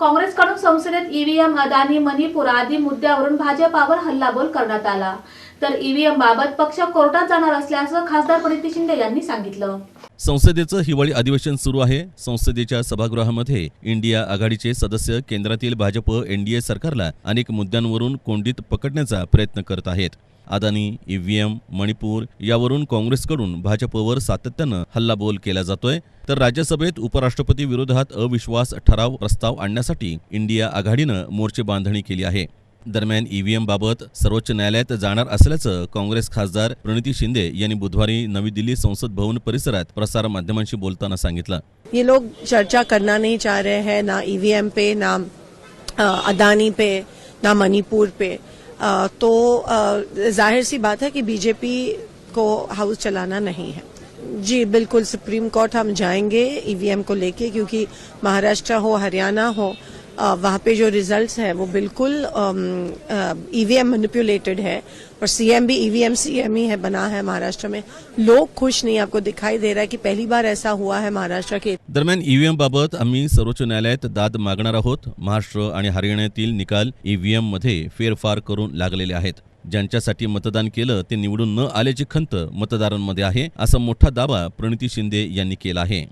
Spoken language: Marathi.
काँग्रेसकडून संसदेत ईव्हीएम अदानी मणिपूर आदी मुद्द्यावरून भाजपावर हल्लाबोल करण्यात आला. तर ईव्हीएम बाबत पक्ष कोर्टात जाणार असल्याचं खासदार प्रणिती शिंदे यांनी सांगितलं. संसदेचं हिवाळी अधिवेशन सुरू आहे. संसदेच्या सभागृहामध्ये इंडिया आघाडीचे सदस्य केंद्रातील भाजप एनडीए सरकारला अनेक मुद्द्यांवरून कोंडीत पकडण्याचा प्रयत्न करत आहेत. अदानी ईव्हीएम मणिपूर यावरून काँग्रेसकडून भाजपवर सातत्यानं हल्लाबोल केला जातोय. तर राज्यसभेत उपराष्ट्रपती विरोधात अविश्वास ठराव प्रस्ताव आणण्यासाठी इंडिया आघाडीनं मोर्चे बांधणी केली आहे. दरम्यान ईव्हीएम बाबत सर्वोच्च न्यायालयात जाणार असल्याचं काँग्रेस खासदार प्रणिती शिंदे यांनी बुधवारी नवी दिल्ली संसद भवन परिसरात प्रसार माध्यमांशी बोलताना सांगितलं. ये लोग चर्चा करना नहीं चाह रहे हैं ना ईवीएम पे ना अदानी पे ना मणिपुर पे. तो ज़ाहिर सी बात है कि बीजेपी को हाउस चलाना नहीं है। जी, बिल्कुल सुप्रीम कोर्ट हम जाएँगे ईवीएम को लेके, क्योंकि महाराष्ट्र हो, हरियाणा हो वहाँ पे जो रिजल्ट्स हैं वो बिल्कुल ईवीएम मैनिपुलेटेड है और सीएम भी ईवीएम सीएम ही है बना है महाराष्ट्र में। लोग खुश नहीं आपको दिखाई दे रहा है कि पहली बार ऐसा हुआ है महाराष्ट्र के। दरम्यान ईव्हीएम बाबत आम्ही सर्वोच्च न्यायालयात दाद मागणार आहोत. महाराष्ट्र आणि हरियाणातील निकाल ईव्हीएममध्ये फेरफार करून लागलेले आहेत. ज्यांच्यासाठी मतदान केलं ते निवडून न आल्याची खंत मतदारांमध्ये आहे असा मोठा दावा प्रणिती शिंदे यांनी केला आहे.